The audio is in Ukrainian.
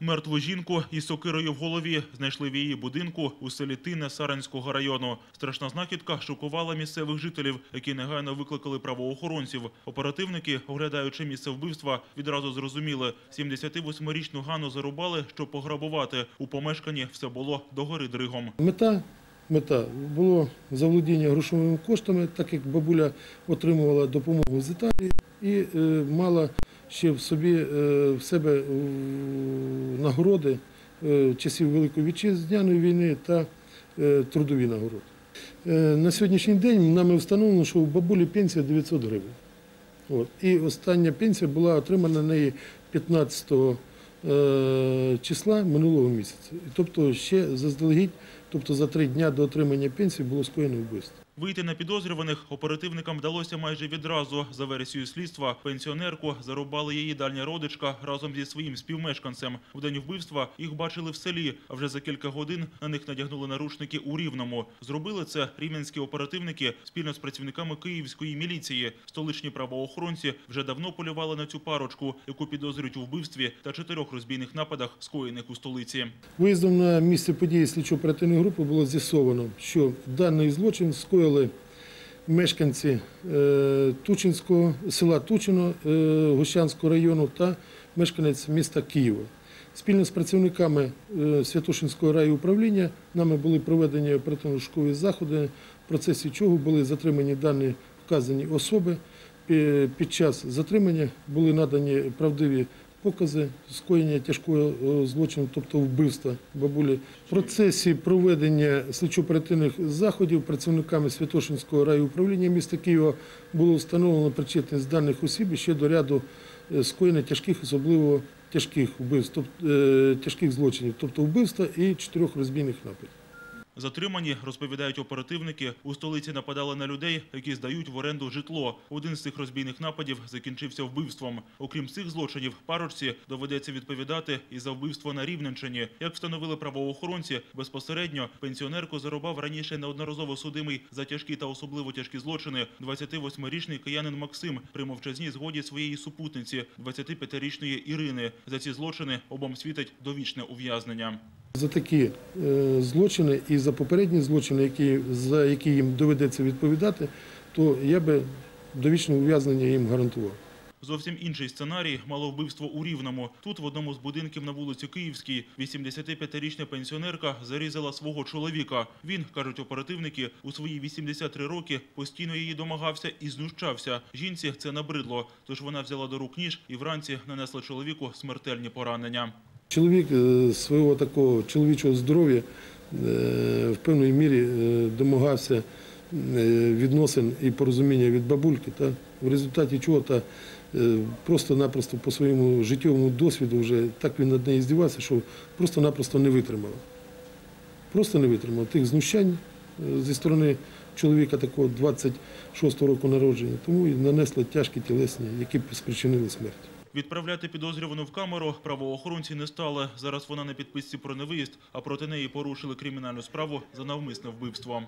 Мертву жінку із сокирою в голові знайшли в її будинку у селі Тине Саранського району. Страшна знахідка шокувала місцевих жителів, які негайно викликали правоохоронців. Оперативники, оглядаючи місце вбивства, відразу зрозуміли – 78-річну Ганну зарубали, щоб пограбувати. У помешканні все було догори дригом. Мета, мета було заволодіння грошовими коштами, так як бабуля отримувала допомогу з Італії і е, мала ще в собі е, в себе нагороди е, часів Великої Вітчизняної війни та е, трудові нагороди. На сьогоднішній день нами встановлено, що у бабулі пенсія 900 гривень. От. І остання пенсія була отримана неї 15 е, числа минулого місяця. Тобто ще заздалегідь, тобто за три дня до отримання пенсії було скоєно вбивство. Вийти на підозрюваних оперативникам вдалося майже відразу. За версією слідства, пенсіонерку зарубали її дальня родичка разом зі своїм співмешканцем. В день вбивства їх бачили в селі, а вже за кілька годин на них надягнули наручники у Рівному. Зробили це рівненські оперативники спільно з працівниками київської міліції. Столичні правоохоронці вже давно полювали на цю парочку, яку підозрюють у вбивстві та чотирьох розбійних нападах, скоєних у столиці. Виїздом на місце події слідчо-оперативної групи було з'ясовано, що даний злочин скоїли мешканці е, Тучинського села Тучино е, Гущанського району та мешканець міста Києва. Спільно з працівниками е, Святошинського райуправління нами були проведені оперативно-шукові заходи, в процесі чого були затримані дані вказані особи. Під час затримання були надані правдиві покази скоєння тяжкого е, злочину, тобто вбивства бабулі. В процесі проведення слідчо-оперативних заходів працівниками Святошинського райуправління міста Києва було встановлено причетність даних осіб ще до ряду е, скоєння тяжких, особливо тяжких вбивств, тобто тяжких злочинів, тобто вбивства і чотирьох розбійних нападів. Затримані, розповідають оперативники, у столиці нападали на людей, які здають в оренду житло. Один з цих розбійних нападів закінчився вбивством. Окрім цих злочинів, парочці доведеться відповідати і за вбивство на Рівненщині. Як встановили правоохоронці, безпосередньо пенсіонерку зарубав раніше неодноразово судимий за тяжкі та особливо тяжкі злочини 28-річний киянин Максим при мовчазній згоді своєї супутниці 25-річної Ірини. За ці злочини обом світить довічне ув'язнення. За такі е, злочини і за попередні злочини, які, за які їм доведеться відповідати, то я би довічне ув'язнення їм гарантував. Зовсім інший сценарій мало вбивство у Рівному. Тут, в одному з будинків на вулиці Київській, 85-річна пенсіонерка зарізала свого чоловіка. Він, кажуть оперативники, у свої 83 роки постійно її домагався і знущався. Жінці це набридло, тож вона взяла до рук ніж і вранці нанесла чоловіку смертельні поранення. Чоловік е, свого такого чоловічого здоров'я е, в певної мірі е, домагався відносин і порозуміння від бабульки, та в результаті чого та просто-напросто по своєму життєвому досвіду вже так він над нею здівався, що просто-напросто не витримав. Просто не витримав тих знущань зі сторони чоловіка такого 26-го року народження, тому і нанесла тяжкі тілесні, які спричинили смерть. Відправляти підозрювану в камеру правоохоронці не стали. Зараз вона на підписці про невиїзд, а проти неї порушили кримінальну справу за навмисне вбивство.